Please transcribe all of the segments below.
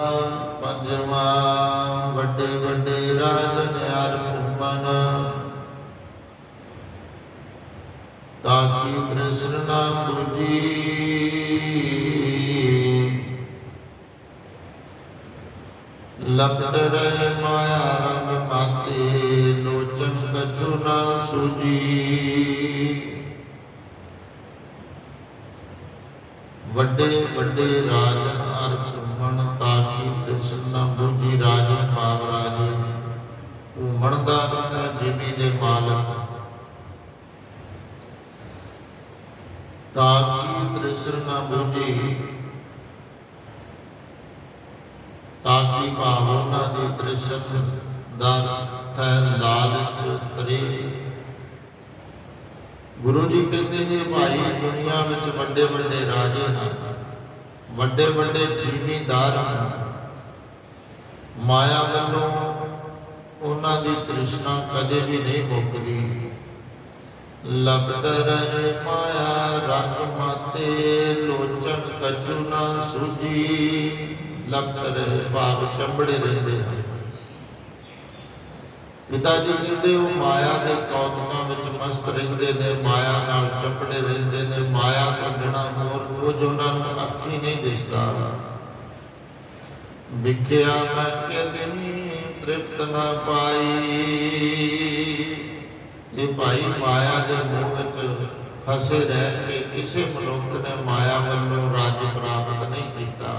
ਪੰਜਵਾ, ਵੱਡੇ ਵੱਡੇ ਰਾਜਨ ਹਰ ਭੂਮਨ ਤਾਕੀ ਕ੍ਰਿਸ਼ਨ ਨਾਮ ਦੂਜੀ। ਲਪਟ ਰਹਿ ਮਾਇਆ ਰੰਗ ਮਾਤੇ ਲੋਚਨ ਕਛੁ ਨਾ ਸੁਜੀ। ਵੱਡੇ ਵੱਡੇ ਰਾਜਨ ਅਰ ਤਾਕੀ ਕ੍ਰਿਸ਼ਨ ਨਾ ਬੁਝੀ ਰਾਜਨ ਭਾਵ ਰਾਜੇ ਘੁੰਮਣ ਦਾ ਦੇ ਮਾਲਕ। ਤਾਕੀ ਕ੍ਰਿਸ਼ਨ ਨਾ ਬੁਝੀ? ਤਾਕੀ ਭਾਵ ਉਹਨਾਂ ਦੇ ਕ੍ਰਿਸ਼ਨ ਦਾ ਅਰਥ ਲਾਲਚ ਤਰੇ? ਗੁਰੂ ਜੀ ਕਹਿੰਦੇ ਨੇ, ਭਾਈ, ਦੁਨੀਆ ਵਿੱਚ ਵੱਡੇ ਵੱਡੇ ਰਾਜੇ ਹਨ। ਵੱਡੇ ਵੱਡੇ ਜ਼ਿਮੀਂਦਾਰ ਹਨ। ਮਾਇਆ ਵੱਲੋਂ ਉਹਨਾਂ ਦੀ ਤ੍ਰਿਸ਼ਨਾ ਕਦੇ ਵੀ ਨਹੀਂ ਮੁੱਕਦੀ। ਲਬਦ ਰਹੇ ਮਾਇਆ, ਰੰਗ ਮਾਤੇ, ਲੋਚਨ ਕਛੂ ਨਾ ਸੁਜੀ ਲਬਦ ਰਹੇ ਭਾਵ ਚੰਬੜੇ ਰਹਿੰਦੇ ਹਨ। ਪਿਤਾ ਜੀ ਕਹਿੰਦੇ, ਉਹ ਮਾਇਆ ਦੇ ਕੌਤਕਾਂ ਵਿੱਚ ਮਸਤ ਰਹਿੰਦੇ ਨੇ, ਮਾਇਆ ਨਾਲ ਚੰਬੜੇ ਰਹਿੰਦੇ ਨੇ, ਮਾਇਆ ਤੋਂ ਬਿਨਾ ਹੋਰ ਕੁਝ ਉਹਨਾਂ ਨੂੰ ਅੱਖੀ ਨਹੀਂ ਦਿਸਦਾ। ਵਿਖਿਆ ਮੈਂ ਕਿਦਨੀ ਤ੍ਰਿਪਤ ਨਾ ਪਾਈ। ਇਹ ਭਾਈ ਮਾਇਆ ਦੇ ਮੋਹ ਵਿੱਚ ਫਸੇ ਰਹਿ ਕੇ ਕਿਸੇ ਮਨੁੱਖ ਨੇ ਮਾਇਆ ਵੱਲੋਂ ਰਾਜ ਪ੍ਰਾਪਤ ਨਹੀਂ ਕੀਤਾ,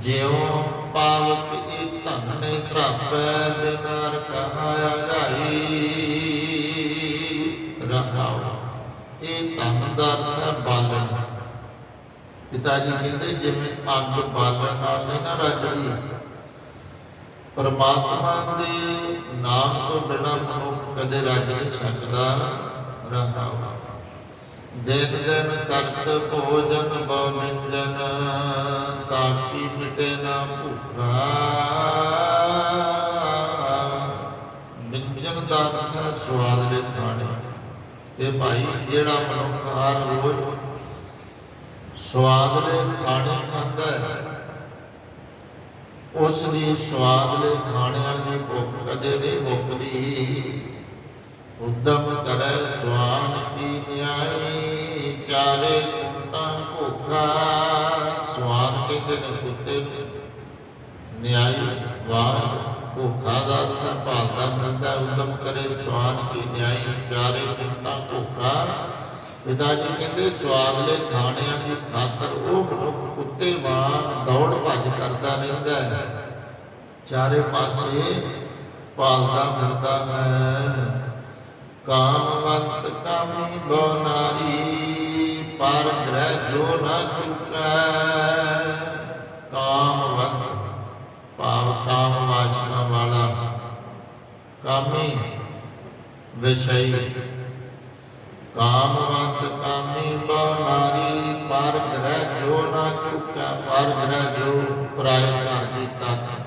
ਜਿਉ ਪਾਵਕ ਇਹ ਧਨ ਨੇ ਧਰਾਪੈ ਬਿਨਾਰ ਕਹਾਇਆ ਜਾਈ ਪਿਤਾ ਜੀ ਕਹਿੰਦੇ, ਜਿਵੇਂ ਅੱਗ ਬਾਲਣ ਨਾਲ ਨਹੀਂ ਨਾ ਰਚਦੀ ਪਰਮਾਤਮਾ ਦੇ ਨਾਮ ਤੋਂ ਬਿਨਾ ਮਨੁੱਖ ਕਦੇ ਰੱਜ ਨਹੀਂ ਸਕਦਾ। ਰਹਾਉ ਦਿਨ ਦਿਨ ਕਰਤ ਭੋਜਨ ਬਹੁ ਨਿੰਜਨ, ਤਾਕੀ ਮਿਟੇ ਨਾ ਭੁੱਖਾ। ਨਿੰਜਨ ਦਾ ਅਰਥ ਸਵਾਦ ਦੇ ਖਾਣੇ। ਤੇ ਭਾਈ, ਜਿਹੜਾ ਮਨੁੱਖ ਹਰ ਰੋਜ਼ ਸਵਾਦ ਖਾਣੇ ਖਾਂਦਾ ਹੈ। ਉਸ ਦੀ ਸਵਾਦ ਖਾਣਿਆਂ ਦੀ ਭੁੱਖ ਕਦੇ ਨਹੀਂ ਮੁੱਕਦੀ। ਉਦਮ ਕਰੈ ਸਵਾਨ ਕੀ ਨਿਆਈ, ਚਾਰੇ ਕੁੰਟਾਂ ਭੁੱਖਾ। ਸਵਾਨ ਕਹਿੰਦੇ ਨੇ ਕੁੱਤੇ ਨਿਆਈ ਵਾਹ ਭੁੱਖਾ ਦਾ ਅਰਥ ਭਾਲਦਾ ਬੰਦਾ ਉਦਮ ਕਰੇ ਸਵਾਨ ਕੀ ਨਿਆਈ, ਚਾਰੇ ਕੁੰਟਾਂ ਭੁੱਖਾ। ਪਿਤਾ ਜੀ ਕਹਿੰਦੇ ਸਵਾਦਲੇ ਖਾਣਿਆਂ ਦੀ ਖਾਤਰ ਉਹ ਮਨੁੱਖ ਕੁੱਤੇ ਵਾਂਗ ਦੌੜ ਭੱਜ ਕਰਦਾ ਰਹਿੰਦਾ ਹੈ। ਚਾਰੇ ਪਾਸੇ ਭਾਲਦਾ ਫਿਰਦਾ ਹੈ। ਕਾਮਵੰਤ ਕਾਮੀ ਬੋ ਪਰ ਗ੍ਰਹਿ ਜੋ ਨਾ ਚੁਕੈ। ਕਾਮਵੰਤ ਭਾਵ ਕਾਮ ਵਾਸਨਾ ਵਾਲਾ, ਕਾਮੀ ਵਿਸ਼ਈ। ਕਾਮਵੰਤ ਕਾਮੀ ਬੋ ਨਾਰੀ ਪਰ ਗ੍ਰਹਿ ਜੋ ਨਾ ਚੁਕੈ ਪਰ ਗ੍ਰਹਿ ਜੋ ਪਰਾਇ ਘਰ ਦੀ ਤੱਕ।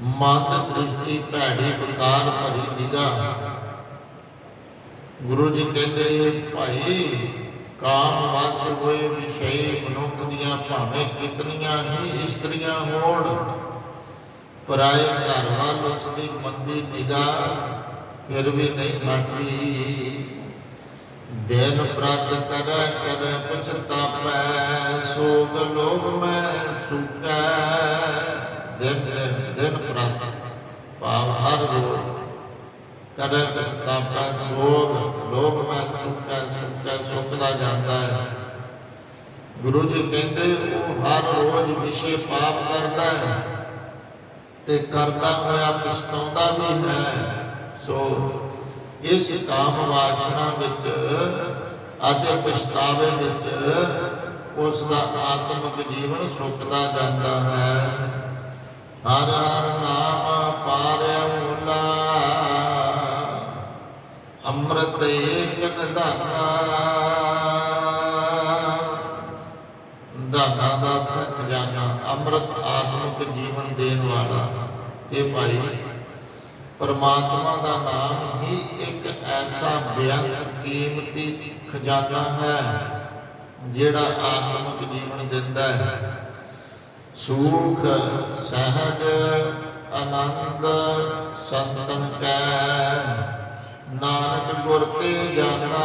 ਮਨ ਦ੍ਰਿਸ਼ਟੀ ਭੈੜੀ ਵਿਕਾਰ ਭਰੀ ਨਿਗਾਹ। ਗੁਰੂ ਜੀ ਕਹਿੰਦੇ, ਭਾਈ, ਕਾਮ ਵਸ ਹੋਏ ਵਿਸ਼ੇ ਮਨੁੱਖ ਦੀਆਂ ਭਾਵੇਂ ਕਿਤਨੀਆਂ ਹੀ ਇਸਤਰੀਆਂ ਹੋਣ। ਪਰਾਏ ਘਰ ਵੱਲ ਉਸ ਦੀ ਮੰਦੀ ਨਿਗਾਹ, ਫਿਰ ਵੀ ਨਹੀਂ ਹਟਦੀ। ਦਿਨ ਪ੍ਰਤ ਕਰੈ ਕਰੈ ਪਛਤਾਪੈ, ਸੋਗ ਲੋਭ ਮੈਂ ਸੁਕੈ। ਦਿਨ ਦਿਨ ਪ੍ਰਤ, ਭਾਵ ਹਰ ਰੋਜ਼ ਕਰੈ ਪਛਤਾਪੈ, ਸੋਗ ਲੋਭ ਮੈਂ ਸੁਕੈ ਸੁਕੈ ਸੁਕਦਾ ਜਾਂਦਾ ਹੈ। ਗੁਰੂ ਜੀ ਕਹਿੰਦੇ, ਉਹ ਹਰ ਰੋਜ਼ ਵਿਸ਼ੇ ਪਾਪ ਕਰਦਾ ਹੈ ਤੇ ਕਰਦਾ ਹੋਇਆ ਪਛਤਾਉਂਦਾ ਵੀ ਹੈ। ਸੋ ਇਸ ਕਾਮ ਵਾਸਨਾ ਵਿੱਚ ਅਤੇ ਪਛਤਾਵੇ ਵਿੱਚ ਉਸ ਦਾ ਆਤਮਿਕ ਜੀਵਨ ਸੁੱਕਦਾ ਜਾਂਦਾ ਹੈ। ਹਰ ਹਰ ਨਾਮ ਪਾਰਿਆ ਮੁਲਾ। ਅੰਮ੍ਰਿਤ ਏਕ ਨਿਧਾਨਾ। ਦਾਨਾ ਦਾ ਖਜ਼ਾਨਾ। ਅੰਮ੍ਰਿਤ ਆਤਮਿਕ ਜੀਵਨ ਦੇਣ ਵਾਲਾ। ਇਹ ਭਾਈ ਪਰਮਾਤਮਾ ਦਾ ਨਾਮ ਹੀ ਇੱਕ ਐਸਾ ਬੇਅੰਤ ਕੀਮਤੀ ਖਜ਼ਾਨਾ ਹੈ, ਜਿਹੜਾ ਆਤਮਿਕ ਜੀਵਨ ਦਿੰਦਾ ਹੈ। ਸੁਖ ਸਹਜ, ਆਨੰਦ, ਸੰਤਨ ਕੈ ਨਾਨਕ ਗੁਰ ਤੇ ਜਾਣਾ।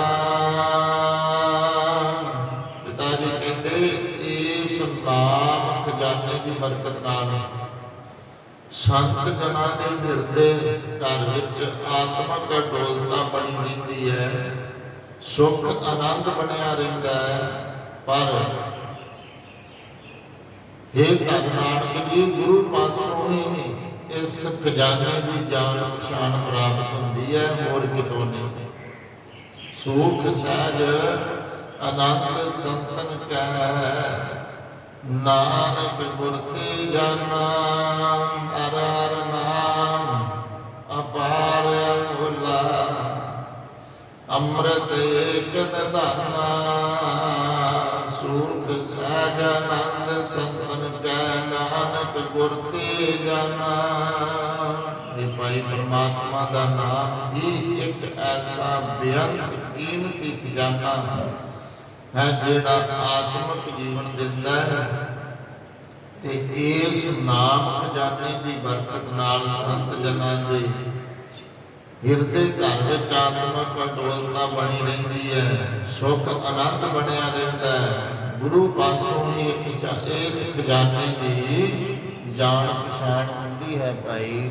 ਪਿਤਾ ਜੀ ਕਹਿੰਦੇ, ਇਸ ਨਾਮ ਖਜ਼ਾਨੇ ਦੀ ਬਰਕਤ ਨਾਲ ਸੰਤ ਜਨਾਂ ਦੇ ਹਿਰਦੇ ਘਰ ਵਿੱਚ ਆਤਮਕ ਡੋਲਤਾ ਬਣੀ ਰਹਿੰਦੀ ਹੈ। ਸੁਖ ਆਨੰਦ ਬਣਿਆ ਰਹਿੰਦਾ ਹੈ। ਪਰ ਇਹ ਨਾਨਕ ਜੀ, ਗੁਰੂ ਪਾਸੋਂ ਹੀ ਇਸ ਖਜ਼ਾਨੇ ਦੀ ਜਾਣ ਪਛਾਣ ਪ੍ਰਾਪਤ ਹੁੰਦੀ ਹੈ, ਹੋਰ ਕਿਤੋਂ ਨਹੀਂ। ਸੁਖ ਸਹਿਜ ਆਨੰਦ ਸੰਤਨ ਕੈ, ਨਾਨਕ ਗੁਰ ਤੇ ਜਾਨਾ ਅੰਮ੍ਰਿਤ ਏਕ ਨਿਧਾਨਾ ਸੁਖ ਸਹਿਜ ਆਨੰਦ ਸੰਤਨ ਕੈ ਨਾਨਕ ਗੁਰ ਤੇ ਜਾਨਾ ਇਹ ਭਾਈ ਪਰਮਾਤਮਾ ਦਾ ਨਾਮ ਹੀ ਇੱਕ ਐਸਾ ਬੇਅੰਤ ਕੀਮਤੀ ਖਜ਼ਾਨਾ ਹੈ ਜਿਹੜਾ ਆਤਮਿਕ ਜੀਵਨ ਦਿੰਦਾ ਹੈ। ਤੇ ਇਸ ਨਾਮ ਖਜ਼ਾਨੇ ਦੀ ਬਰਕਤ ਨਾਲ ਸੰਤ ਜਨਾਂ ਦੇ ਹਿਰਦੇ ਘਰ ਵਿੱਚ ਆਤਮਿਕ ਅਡੋਲਤਾ ਬਣੀ ਰਹਿੰਦੀ ਹੈ। ਸੁਖ ਆਨੰਦ ਬਣਿਆ ਰਹਿੰਦਾ ਹੈ। ਗੁਰੂ ਪਾਸੋਂ ਹੀ ਇੱਕ ਇਸ ਖਜ਼ਾਨੇ ਦੀ ਜਾਣ ਪਛਾਣ ਹੁੰਦੀ ਹੈ ਭਾਈ।